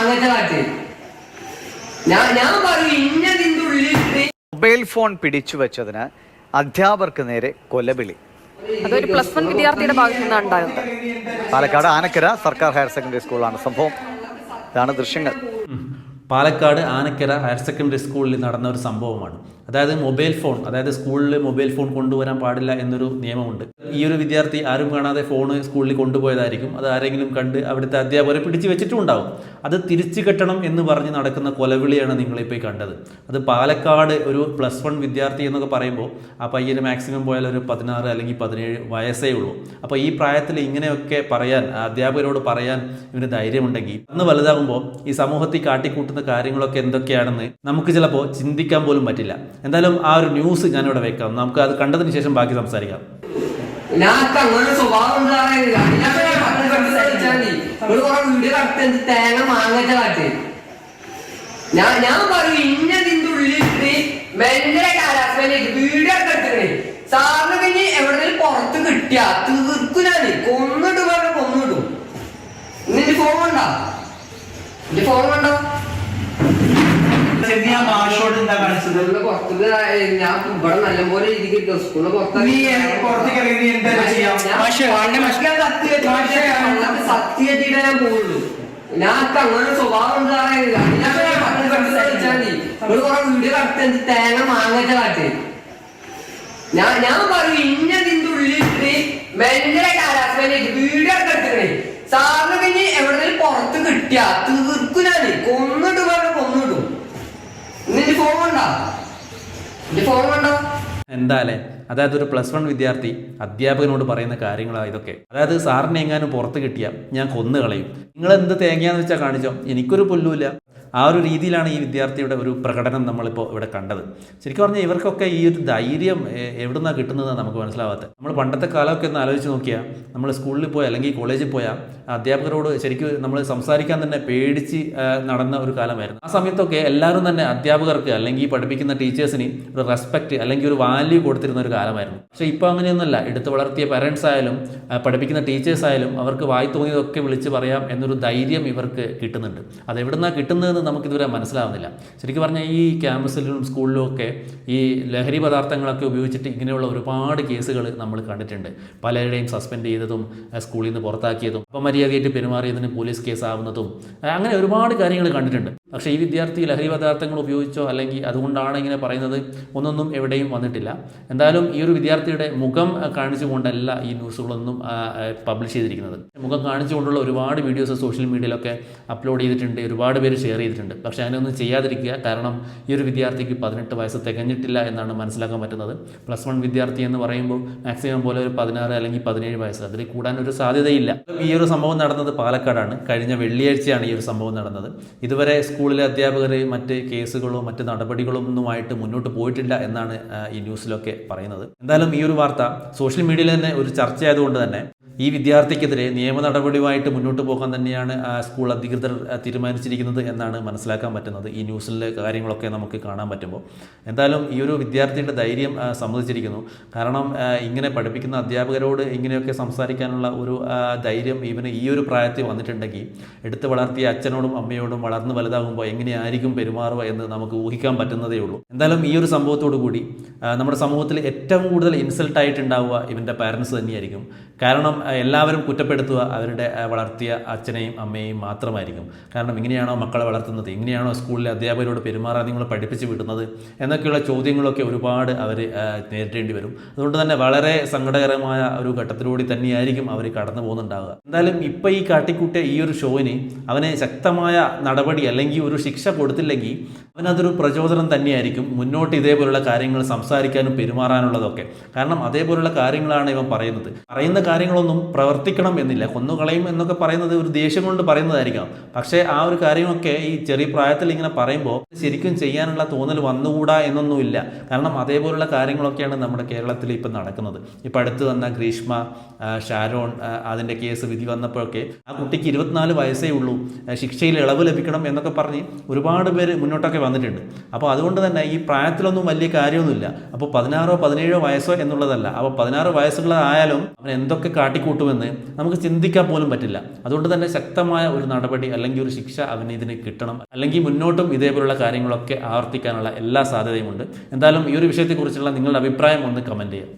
മാങ്ങച്ച കാട്ട്. ഞാൻ ഞാൻ പറയും ഇന്നതിന്റെ ഉള്ളിൽ മൊബൈൽ ഫോൺ പിടിച്ചു വെച്ചതിന് അധ്യാപകർക്ക് നേരെ കൊലവിളി. അതൊരു പ്ലസ് വൺ വിദ്യാർത്ഥിയുടെ ഭാഗത്തു നിന്നാണ് ഉണ്ടാകുന്നത് പാലക്കാട് ആനക്കര സർക്കാർ ഹയർ സെക്കൻഡറി സ്കൂളാണ് സംഭവം. ഇതാണ് ദൃശ്യങ്ങൾ. പാലക്കാട് ആനക്കര ഹയർ സെക്കൻഡറി സ്കൂളിൽ നടന്ന ഒരു സംഭവമാണ്. അതായത് മൊബൈൽ ഫോൺ അതായത് സ്കൂളിൽ മൊബൈൽ ഫോൺ കൊണ്ടുവരാൻ പാടില്ല എന്നൊരു നിയമമുണ്ട്. ഈ ഒരു വിദ്യാർത്ഥി ആരും കാണാതെ ഫോൺ സ്കൂളിൽ കൊണ്ടുപോയതായിരിക്കും. അത് ആരെങ്കിലും കണ്ട് അവിടുത്തെ അധ്യാപകരെ പിടിച്ചു വെച്ചിട്ടുണ്ടാവും അത് തിരിച്ചു കെട്ടണം എന്ന് പറഞ്ഞ് നടക്കുന്ന കൊലവിളിയാണ് നിങ്ങളിപ്പോൾ കണ്ടത്. അത് പാലക്കാട് ഒരു പ്ലസ് വൺ വിദ്യാർത്ഥി എന്നൊക്കെ പറയുമ്പോൾ ആ പയ്യന് മാക്സിമം പോയാൽ ഒരു പതിനാറ് അല്ലെങ്കിൽ പതിനേഴ് വയസ്സേ ഉള്ളൂ. അപ്പോൾ ഈ പ്രായത്തിൽ ഇങ്ങനെയൊക്കെ പറയാൻ അധ്യാപകരോട് പറയാൻ ഇവന് ധൈര്യമുണ്ടെങ്കിൽ അന്ന് വലുതാകുമ്പോൾ ഈ സമൂഹത്തിൽ കാട്ടിക്കൂട്ടുന്ന കാര്യങ്ങളൊക്കെ എന്തൊക്കെയാണെന്ന് നമുക്ക് ചിലപ്പോൾ ചിന്തിക്കാൻ പോലും പറ്റില്ല. എന്തായാലും ആ ഒരു ന്യൂസ് ഞാനിവിടെ വെക്കാം. നമുക്ക് അത് കണ്ടതിന് ശേഷം ബാക്കി സംസാരിക്കാം. ഞാൻ ഉണ്ട്. ഞാൻ പറയും ഇന്നതിന്റെ ഉള്ളിലിട്ട് മെല്ലെ കാലാസ്മേനെ വീഡിയോ സാറിന് പിന്നെ എവിടെങ്കിലും പുറത്ത് കിട്ടിയ തീർക്കും ഞാൻ. കൊന്നിട്ട് പറഞ്ഞു കൊന്നിടും. നിന്റെ ഫോൺ കണ്ടോ നിന്റെ ഫോൺ കണ്ടോ ഞാൻ മാഷോട് എന്താ കാണിച്ചത്? ഞാൻ ഇവിടെ നല്ലപോലെ നീ പുറത്തേക്ക് ഇറങ്ങി എന്താ ചെയ്യാം? ഞാൻ പോവുള്ളൂ. ഞാൻ അങ്ങനെ സ്വഭാവം വീഡിയോ കറക്റ്റ് തേങ്ങ മാങ്ങച്ച കാട്ട്. ഞാൻ ഞാൻ പറയും ഇന്നതിന്റെ ഉള്ളിലിട്ട് മെല്ലെ കാലാസ്മേനെ വീഡിയോ ഒക്കെ എടുത്തിട്ടേ സാറിന് പിന്നെ എവിടെ പുറത്ത് കിട്ടിയ തീർക്കും ഞാൻ കൊന്നിട്ട് പറഞ്ഞ കൊന്നിടും നിന്റെ ഫോൺ കണ്ടോ നിന്റെ ഫോൺ കണ്ടോ? അതായത് ഒരു പ്ലസ് വൺ വിദ്യാർത്ഥി അധ്യാപകനോട് പറയുന്ന കാര്യങ്ങളാണ് ഇതൊക്കെ. അതായത് സാറിനെ എങ്ങാനും പുറത്ത് കിട്ടിയാൽ ഞാൻ കൊന്നു കളയും നിങ്ങൾ എന്ത് തേങ്ങയാന്ന് വെച്ചാൽ കാണിച്ചോ? എനിക്കൊരു പുല്ലുമില്ല. ആ ഒരു രീതിയിലാണ് ഈ വിദ്യാർത്ഥിയുടെ ഒരു പ്രകടനം നമ്മളിപ്പോൾ ഇവിടെ കണ്ടത്. ശരിക്കും പറഞ്ഞാൽ ഇവർക്കൊക്കെ ഈ ഒരു ധൈര്യം എവിടുന്നാണ് കിട്ടുന്നതെന്ന് നമുക്ക് മനസ്സിലാവാത്തത് നമ്മൾ പണ്ടത്തെ കാലമൊക്കെ ഒന്ന് ആലോചിച്ച് നോക്കിയാൽ നമ്മൾ സ്കൂളിൽ പോയാൽ അല്ലെങ്കിൽ കോളേജിൽ പോയാൽ അധ്യാപകരോട് ശരിക്കും നമ്മൾ സംസാരിക്കാൻ തന്നെ പേടിച്ച് നടന്ന ഒരു കാലമായിരുന്നു. ആ സമയത്തൊക്കെ എല്ലാവരും തന്നെ അധ്യാപകർക്ക് അല്ലെങ്കിൽ പഠിപ്പിക്കുന്ന ടീച്ചേഴ്സിന് ഒരു റെസ്പെക്റ്റ് അല്ലെങ്കിൽ ഒരു വാല്യൂ കൊടുത്തിരുന്ന ഒരു കാലമായിരുന്നു. പക്ഷേ ഇപ്പോൾ അങ്ങനെയൊന്നുമല്ല. എടുത്ത് വളർത്തിയ പേരൻസ് ആയാലും പഠിപ്പിക്കുന്ന ടീച്ചേഴ്സ് ആയാലും അവർക്ക് വായി തോന്നിയതൊക്കെ വിളിച്ച് പറയാം എന്നൊരു ധൈര്യം ഇവർക്ക് കിട്ടുന്നുണ്ട്. അത് എവിടുന്നാണ് കിട്ടുന്നതെന്ന് നമുക്കിതുവരെ മനസ്സിലാവുന്നില്ല. ശരിക്കും പറഞ്ഞാൽ ഈ ക്യാമ്പസിലും സ്കൂളിലും ഒക്കെ ഈ ലഹരി പദാർത്ഥങ്ങളൊക്കെ ഉപയോഗിച്ചിട്ട് ഇങ്ങനെയുള്ള ഒരുപാട് കേസുകൾ നമ്മൾ കണ്ടിട്ടുണ്ട്. പലരുടെയും സസ്പെൻഡ് ചെയ്തതും സ്കൂളിൽ നിന്ന് പുറത്താക്കിയതും അപ്പം മര്യാദയായിട്ട് പെരുമാറിയതിന് പോലീസ് കേസ് ആവുന്നതും അങ്ങനെ ഒരുപാട് കാര്യങ്ങൾ കണ്ടിട്ടുണ്ട്. പക്ഷേ ഈ വിദ്യാർത്ഥി ലഹരി പദാർത്ഥങ്ങൾ ഉപയോഗിച്ചോ അല്ലെങ്കിൽ അതുകൊണ്ടാണ് ഇങ്ങനെ പറയുന്നത് ഒന്നൊന്നും എവിടെയും വന്നിട്ടില്ല. എന്തായാലും ഈ ഒരു വിദ്യാർത്ഥിയുടെ മുഖം കാണിച്ചുകൊണ്ടല്ല ഈ ന്യൂസുകളൊന്നും പബ്ലിഷ് ചെയ്തിരിക്കുന്നത്. മുഖം കാണിച്ചുകൊണ്ടുള്ള ഒരുപാട് വീഡിയോസ് സോഷ്യൽ മീഡിയയിലൊക്കെ അപ്ലോഡ് ചെയ്തിട്ടുണ്ട് ഒരുപാട് പേര് ഷെയർ ചെയ്തിട്ടുണ്ട്. പക്ഷേ അതിനൊന്നും ചെയ്യാതിരിക്കുക. കാരണം ഈ ഒരു വിദ്യാർത്ഥിക്ക് പതിനെട്ട് വയസ്സ് തികഞ്ഞിട്ടില്ല എന്നാണ് മനസ്സിലാക്കാൻ പറ്റുന്നത്. പ്ലസ് വൺ വിദ്യാർത്ഥി എന്ന് പറയുമ്പോൾ മാക്സിമം പോലെ ഒരു പതിനാറ് അല്ലെങ്കിൽ പതിനേഴ് വയസ്സ്. അതിൽ കൂടാൻ ഒരു സാധ്യതയില്ല. ഈ ഒരു സംഭവം നടന്നത് പാലക്കാടാണ്. കഴിഞ്ഞ വെള്ളിയാഴ്ചയാണ് ഈ ഒരു സംഭവം നടന്നത്. ഇതുവരെ സ്കൂളിലെ അധ്യാപകർ മറ്റ് കേസുകളോ മറ്റ് നടപടികളോ ഒന്നുമായിട്ട് മുന്നോട്ട് പോയിട്ടില്ല എന്നാണ് ഈ ന്യൂസിലൊക്കെ പറയുന്നത്. എന്തായാലും ഈ ഒരു വാർത്ത സോഷ്യൽ മീഡിയയിൽ തന്നെ ഒരു ചർച്ചയായതുകൊണ്ട് തന്നെ ഈ വിദ്യാർത്ഥിക്കെതിരെ നിയമ നടപടിയുമായിട്ട് മുന്നോട്ട് പോകാൻ തന്നെയാണ് സ്കൂൾ അധികൃതർ തീരുമാനിച്ചിരിക്കുന്നത് എന്നാണ് മനസ്സിലാക്കാൻ പറ്റുന്നത്. ഈ ന്യൂസിലെ കാര്യങ്ങളൊക്കെ നമുക്ക് കാണാൻ പറ്റുമ്പോൾ. എന്തായാലും ഈ ഒരു വിദ്യാർത്ഥിയുടെ ധൈര്യം സമ്മതിച്ചിരിക്കുന്നു. കാരണം ഇങ്ങനെ പഠിപ്പിക്കുന്ന അധ്യാപകരോട് ഇങ്ങനെയൊക്കെ സംസാരിക്കാനുള്ള ഒരു ധൈര്യം ഇവന് ഈ ഒരു പ്രായത്തിൽ വന്നിട്ടുണ്ടെങ്കിൽ എടുത്ത് വളർത്തിയ അച്ഛനോടും അമ്മയോടും വളർന്ന് വലുതാകുമ്പോൾ എങ്ങനെയായിരിക്കും പെരുമാറുക എന്ന് നമുക്ക് ഊഹിക്കാൻ പറ്റുന്നതേ ഉള്ളൂ. എന്തായാലും ഈ ഒരു സംഭവത്തോടു കൂടി നമ്മുടെ സമൂഹത്തിൽ ഏറ്റവും കൂടുതൽ ഇൻസൾട്ടായിട്ടുണ്ടാവുക ഇവന്റെ പാരൻസ് തന്നെയായിരിക്കും. കാരണം എല്ലാവരും കുറ്റപ്പെടുത്തുക അവരുടെ വളർത്തിയ അച്ഛനെയും അമ്മയെയും മാത്രമായിരിക്കും. കാരണം ഇങ്ങനെയാണോ മക്കളെ വളർത്തുന്നത്? ഇങ്ങനെയാണോ സ്കൂളിലെ അധ്യാപകരോട് പെരുമാറാൻ നിങ്ങൾ പഠിപ്പിച്ച് വിടുന്നത്? എന്നൊക്കെയുള്ള ചോദ്യങ്ങളൊക്കെ ഒരുപാട് അവർ നേരിടേണ്ടി വരും. അതുകൊണ്ട് തന്നെ വളരെ സങ്കടകരമായ ഒരു ഘട്ടത്തിലൂടെ തന്നെയായിരിക്കും അവർ കടന്നു പോകുന്നുണ്ടാവുക. എന്തായാലും ഇപ്പോൾ ഈ കാട്ടിക്കൂട്ടിയ ഈ ഒരു ഷോയിന് അവനെ ശക്തമായ നടപടി അല്ലെങ്കിൽ ഒരു ശിക്ഷ കൊടുത്തില്ലെങ്കിൽ അവനതൊരു പ്രചോദനം തന്നെയായിരിക്കും മുന്നോട്ട് ഇതേപോലുള്ള കാര്യങ്ങൾ സംസാരിക്കാനും പെരുമാറാനുള്ളതൊക്കെ. കാരണം അതേപോലുള്ള കാര്യങ്ങളാണ് ഇവൻ പറയുന്നത്. പറയുന്ന കാര്യങ്ങളൊന്നും പ്രവർത്തിക്കണം എന്നില്ല. കൊന്നുകളയും എന്നൊക്കെ പറയുന്നത് ഒരു ദേഷ്യം കൊണ്ട് പറയുന്നതായിരിക്കാം. പക്ഷേ ആ ഒരു കാര്യമൊക്കെ ഈ ചെറിയ പ്രായത്തിൽ ഇങ്ങനെ പറയുമ്പോൾ ശരിക്കും ചെയ്യാനുള്ള തോന്നൽ വന്നുകൂടാ എന്നൊന്നുമില്ല. കാരണം അതേപോലുള്ള കാര്യങ്ങളൊക്കെയാണ് നമ്മുടെ കേരളത്തിൽ ഇപ്പം നടക്കുന്നത്. ഇപ്പം അടുത്ത് വന്ന ഗ്രീഷ്മ ഷാരോൺ അതിന്റെ കേസ് വിധി വന്നപ്പോഴൊക്കെ ആ കുട്ടിക്ക് ഇരുപത്തിനാല് വയസ്സേ ഉള്ളൂ. ശിക്ഷയിൽ ഇളവ് ലഭിക്കണം എന്നൊക്കെ പറഞ്ഞ് ഒരുപാട് പേര് മുന്നോട്ടൊക്കെ വന്നിട്ടുണ്ട്. അപ്പോൾ അതുകൊണ്ട് തന്നെ ഈ പ്രായത്തിലൊന്നും വലിയ കാര്യമൊന്നുമില്ല. അപ്പോൾ പതിനാറോ പതിനേഴോ വയസ്സോ എന്നുള്ളതല്ല. അപ്പോൾ പതിനാറ് വയസ്സുകളായാലും അവൻ എന്തൊക്കെ കാട്ടി കാട്ടിക്കൂട്ടുമെന്ന് നമുക്ക് ചിന്തിക്കാൻ പോലും പറ്റില്ല. അതുകൊണ്ട് തന്നെ ശക്തമായ ഒരു നടപടി അല്ലെങ്കിൽ ഒരു ശിക്ഷ അവന് ഇതിന് കിട്ടണം. അല്ലെങ്കിൽ മുന്നോട്ടും ഇതേപോലുള്ള കാര്യങ്ങളൊക്കെ ആവർത്തിക്കാനുള്ള എല്ലാ സാധ്യതയുമുണ്ട്. എന്തായാലും ഈ ഒരു വിഷയത്തെക്കുറിച്ചുള്ള നിങ്ങളുടെ അഭിപ്രായം ഒന്ന് കമന്റ് ചെയ്യാം.